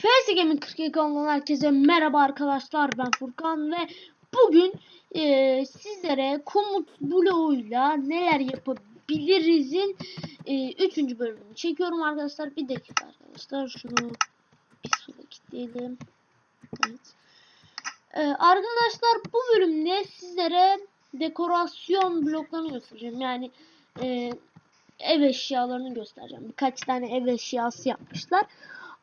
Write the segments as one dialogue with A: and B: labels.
A: CS Gaming 42 kanalından herkese merhaba arkadaşlar ben Furkan ve bugün e, sizlere komut bloğuyla neler yapabilirizin 3. bölümünü çekiyorum arkadaşlar. Bir dakika arkadaşlar şunu bir suda kilitleyelim. Evet. E, arkadaşlar bu bölümde sizlere dekorasyon bloklarını göstereceğim. Yani e, ev eşyalarını göstereceğim. Birkaç tane ev eşyası yapmışlar.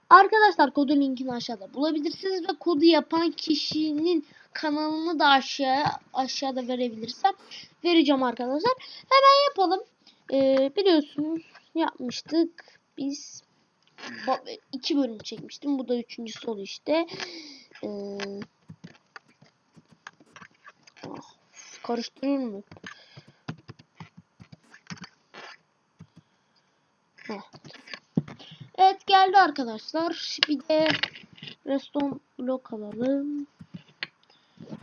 A: Arkadaşlar kodu linkini aşağıda bulabilirsiniz ve kodu yapan kişinin kanalını da aşağıya aşağıda verebilirsem vereceğim arkadaşlar. Hemen yapalım. Ee, biliyorsunuz yapmıştık. Biz iki bölüm çekmiştim. Bu da üçüncüsü oluyor işte. Ee, ah, karıştırır mı? Heh. Geldi arkadaşlar. Bir de reston blok alalım.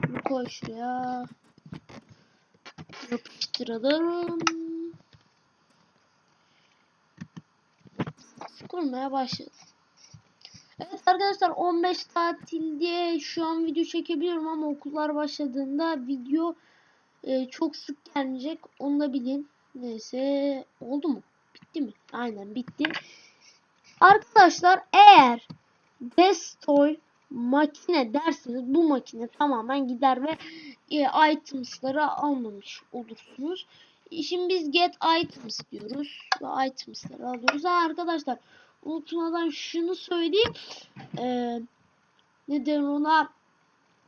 A: Bunu koy şuraya. Yapıştıralım. Kurmaya başladı. Evet arkadaşlar 15 tatil diye şu an video çekebiliyorum ama okullar başladığında video e, çok sık gelmeyecek. Onu da bilin. Neyse oldu mu? Bitti mi? Aynen bitti. Arkadaşlar eğer Destoy makine derseniz bu makine tamamen gider ve e, items'ları almamış olursunuz. Şimdi biz get items diyoruz ve items'ları alıyoruz. Ha, arkadaşlar unutmadan şunu söyleyeyim. Ee, neden ona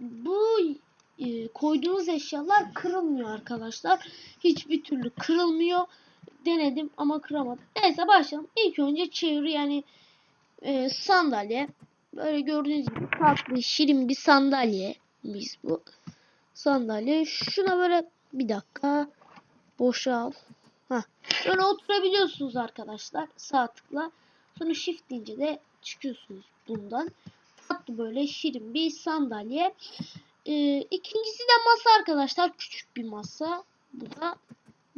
A: bu e, koyduğunuz eşyalar kırılmıyor arkadaşlar. Hiçbir türlü kırılmıyor denedim ama kıramadım. Neyse başlayalım. İlk önce çeviri yani e, sandalye. Böyle gördüğünüz gibi tatlı şirin bir sandalye. Biz bu sandalye. Şuna böyle bir dakika boşal. Heh. Böyle oturabiliyorsunuz arkadaşlar sağ tıkla. Sonra shift deyince de çıkıyorsunuz bundan. Tatlı böyle şirin bir sandalye. Ee, ikincisi de masa arkadaşlar. Küçük bir masa. Bu da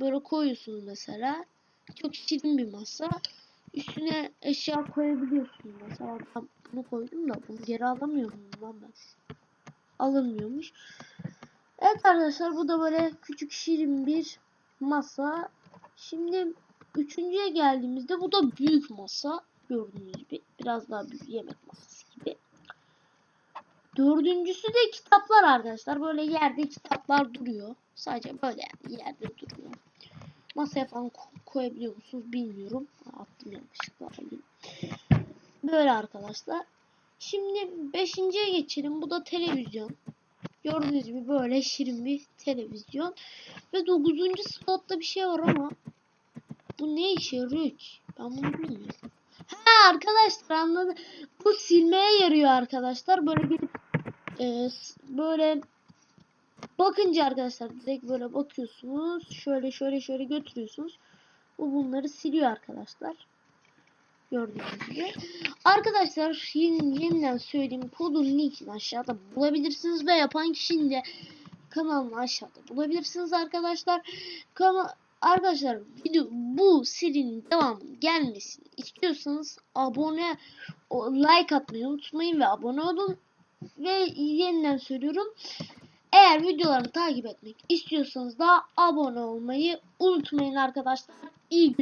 A: Böyle koyuyorsunuz mesela. Çok şirin bir masa. Üstüne eşya koyabiliyorsunuz. Mesela ben bunu koydum da bunu geri alamıyorum lan ben. Alınmıyormuş. Evet arkadaşlar bu da böyle küçük şirin bir masa. Şimdi üçüncüye geldiğimizde bu da büyük masa. Gördüğünüz gibi. Biraz daha büyük yemek masası gibi. Dördüncüsü de kitaplar arkadaşlar. Böyle yerde kitaplar duruyor. Sadece böyle yerde duruyor. Masaya falan koyabiliyor musunuz bilmiyorum. Attım yanlışlıkla. Böyle arkadaşlar. Şimdi beşinciye geçelim. Bu da televizyon. Gördüğünüz gibi böyle şirin bir televizyon. Ve dokuzuncu slotta bir şey var ama bu ne işe yarıyor ki? Ben bunu bilmiyorum. Ha arkadaşlar anladım. Bu silmeye yarıyor arkadaşlar. Böyle gelip e, böyle bakınca arkadaşlar direkt böyle bakıyorsunuz. Şöyle şöyle şöyle götürüyorsunuz. Bu bunları siliyor arkadaşlar. Gördüğünüz gibi. Arkadaşlar yeni, yeniden söyleyeyim. Kodun linkini aşağıda bulabilirsiniz ve yapan kişinin de kanalını aşağıda bulabilirsiniz arkadaşlar. Kana Arkadaşlar video bu serinin devamının gelmesini istiyorsanız abone like atmayı unutmayın ve abone olun. Ve yeniden söylüyorum. Eğer videolarımı takip etmek istiyorsanız da abone olmayı unutmayın arkadaşlar. İyi günler.